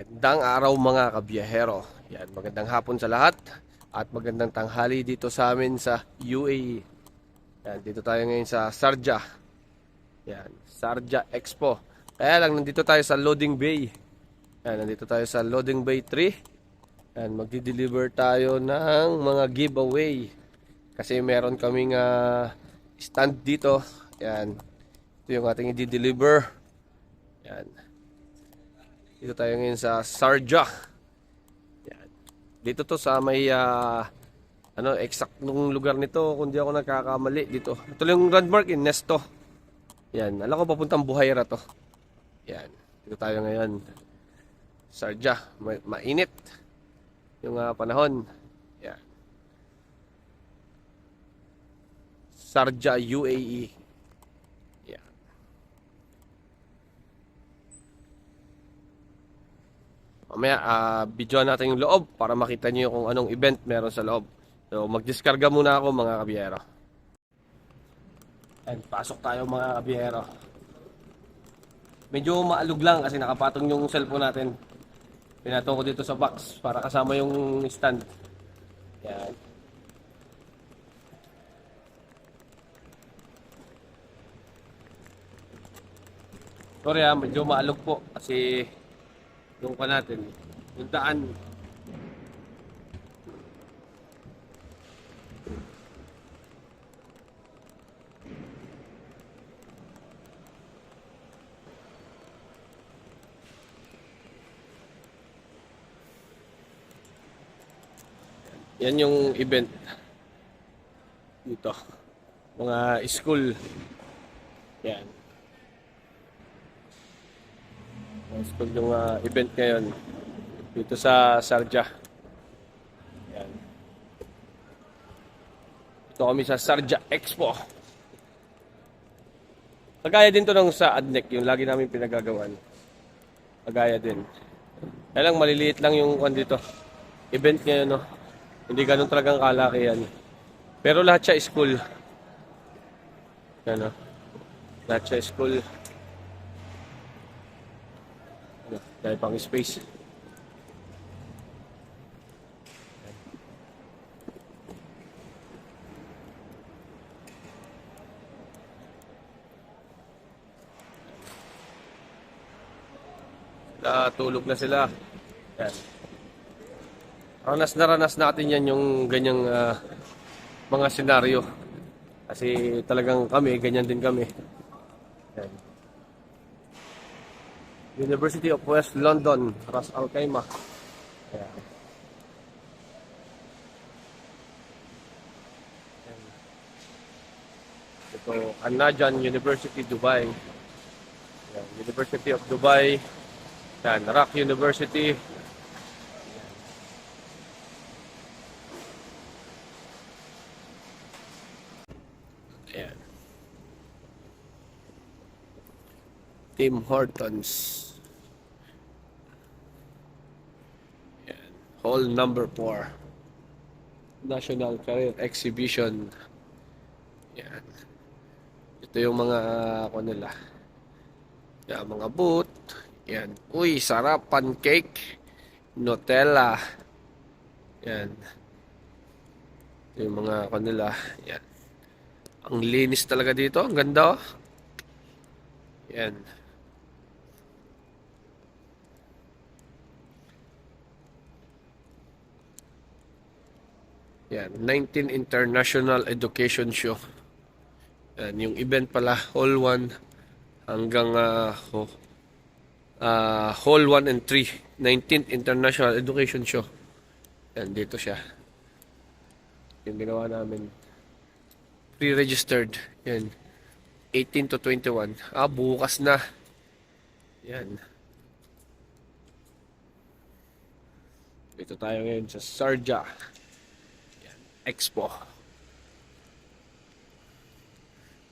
Magandang araw mga kabiyahero. Yan, magandang hapon sa lahat at magandang tanghali dito sa amin sa UAE. Yan, dito tayo ngayon sa Sarja. Yan, Sarja Expo. Kaya lang nandito tayo sa Loading Bay. Yan, nandito tayo sa Loading Bay 3. Yan, magdi-deliver tayo ng mga giveaway. Kasi meron kaming ah, stand dito. Yan. Ito yung ating i-deliver. Yan. Dito tayo ngayon sa Sarja. Yan. Dito to sa may ah, ano nung lugar nito kung di ako nagkakamali dito. Ito yung landmark in Nesto. Yan, alam ko papuntang Buhayra to. Yan. Dito tayo ngayon. Sarja, ma- mainit yung ah, panahon. Yan. Sarja UAE. Mamaya, ah video natin yung loob para makita niyo kung anong event meron sa loob. So, magdiskarga muna ako mga kabiyero. And pasok tayo mga kabiyero. Medyo maalog lang kasi nakapatong yung cellphone natin. Pinatong ko dito sa box para kasama yung stand. Yan. Sorry ah, medyo maalog po kasi yung pa natin, yung daan. Yan yung event dito. Mga school. Yan. Mga school yung ah, event ngayon dito sa Sarja. Yan. Ito kami sa Sarja Expo. Kagaya din to ng sa Adnec, yung lagi namin pinagagawan. Kagaya din. Kaya lang maliliit lang yung kwan dito. Event ngayon, no? Hindi ganun talagang kalakihan. Pero lahat siya school. Yan, no? Lahat siya school. Ano, dahil pang space. Natulog na sila. Yan. Ranas na ranas natin yan yung ganyang ah, mga senaryo. Kasi talagang kami, ganyan din kami. Yan. University of West London, Ras Al Khaimah. Yan. Yan. Ito, An-Najran University, Dubai. Yan. University of Dubai. Yan, Rock University. Ayan. Tim Hortons. Ayan. Hall number 4. National Career Exhibition. Yan. Ito yung mga ako nila. Yan, mga boot. Yan. Uy, sarap. Pancake. Nutella. Yan. Ito yung mga ako nila. Yan. Ang linis talaga dito. Ang ganda oh. Yan. Yan. 19 International Education Show. Yan. Yung event pala, Hall 1 hanggang uh, ho, ah, Hall 1 and 3. 19th International Education Show. Yan. Dito siya. Yung ginawa namin pre-registered. Yan. 18 to 21. Ah, bukas na. Yan. Dito tayo ngayon sa Sarja. Expo.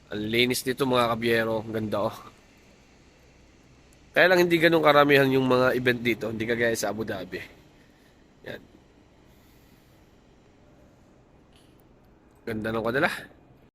Ang linis dito mga kabiyero. Ang ganda oh. Kaya lang hindi ganun karamihan yung mga event dito. Hindi kagaya sa Abu Dhabi. Yan. Ganda ng kanila.